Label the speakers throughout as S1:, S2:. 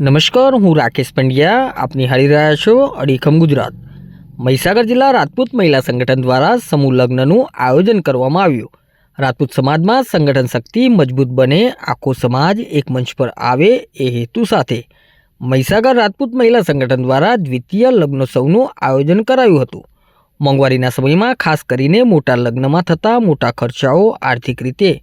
S1: નમસ્કાર, હું રાકેશ પંડ્યા. આપ નિહાળી રહ્યા છો અડીખમ ગુજરાત. મહીસાગર જિલ્લા રાજપૂત મહિલા સંગઠન દ્વારા સમૂહ લગ્નનું આયોજન કરવામાં આવ્યું. રાજપૂત સમાજમાં સંગઠન શક્તિ મજબૂત બને, આખો સમાજ એક મંચ પર આવે એ હેતુ સાથે. મહીસાગર રાજપૂત મહિલા સંગઠન દ્વારા દ્વિતીય લગ્નોત્સવનું આયોજન કરાયું હતું. મોંઘવારીના સમયમાં ખાસ કરીને મોટા લગ્નમાં થતા મોટા ખર્ચાઓ આર્થિક રીતે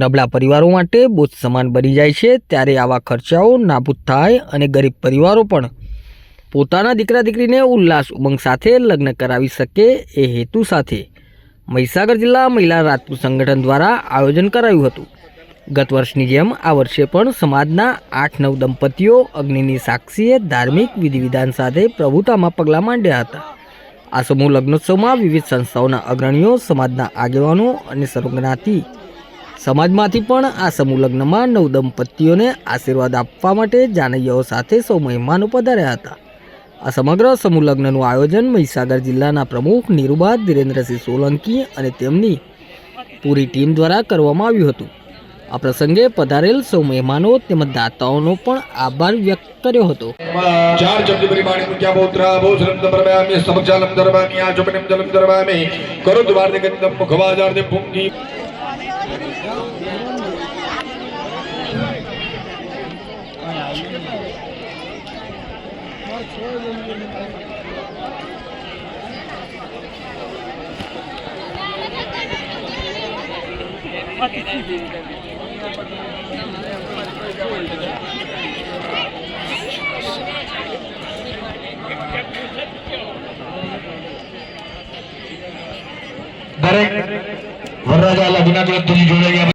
S1: નબળા પરિવારો માટે બોજ સમાન બની જાય છે, ત્યારે આવા ખર્ચાઓ નાબૂદ થાય અને ગરીબ પરિવારો પણ પોતાના દીકરા દીકરીને ઉલ્લાસ ઉમંગ સાથે લગ્ન કરાવી શકે એ હેતુ સાથે મહીસાગર જિલ્લા મહિલા રાજપૂત સંગઠન દ્વારા આયોજન કરાયું હતું. ગત વર્ષની જેમ આ વર્ષે પણ સમાજના આઠ નવ દંપતીઓ અગ્નિની સાક્ષીએ ધાર્મિક વિધિ વિધાન સાથે પ્રભુતામાં પગલાં માંડ્યા હતા. આ સમૂહ લગ્નોત્સવમાં વિવિધ સંસ્થાઓના અગ્રણીઓ, સમાજના આગેવાનો અને સર્વજ્ઞાતિ સમાજમાંથી પણ આ સમૂહ લગ્નમાં નવ દંપતીઓને આશીર્વાદ આપવા માટે જાનૈયાઓ સાથે સૌ મહેમાનો પધાર્યા હતા. આ સમગ્ર સમૂહ લગ્નનું આયોજન મહીસાગર જિલ્લાના પ્રમુખ નિરુબા ધીરેન્દ્રસિંહ સોલંકી અને તેમની પૂરી ટીમ દ્વારા કરવામાં આવ્યું હતું. આ પ્રસંગે પધારેલ સૌ મહેમાનો તેમજ દાતાઓનો પણ આભાર વ્યક્ત કર્યો હતો.
S2: ચાર ચમચી પરિમાણી મુખ્યા પૌત્રા ભૂષણમ દરબામી સમક્ષાલમ દરબામી આચમનમ જલમ દરબામી કરોદ વાર્તે ગંધમ મુખવાજાર્તે પુંગી
S3: દરેક वरराजा लग्नात तुझी जोडवी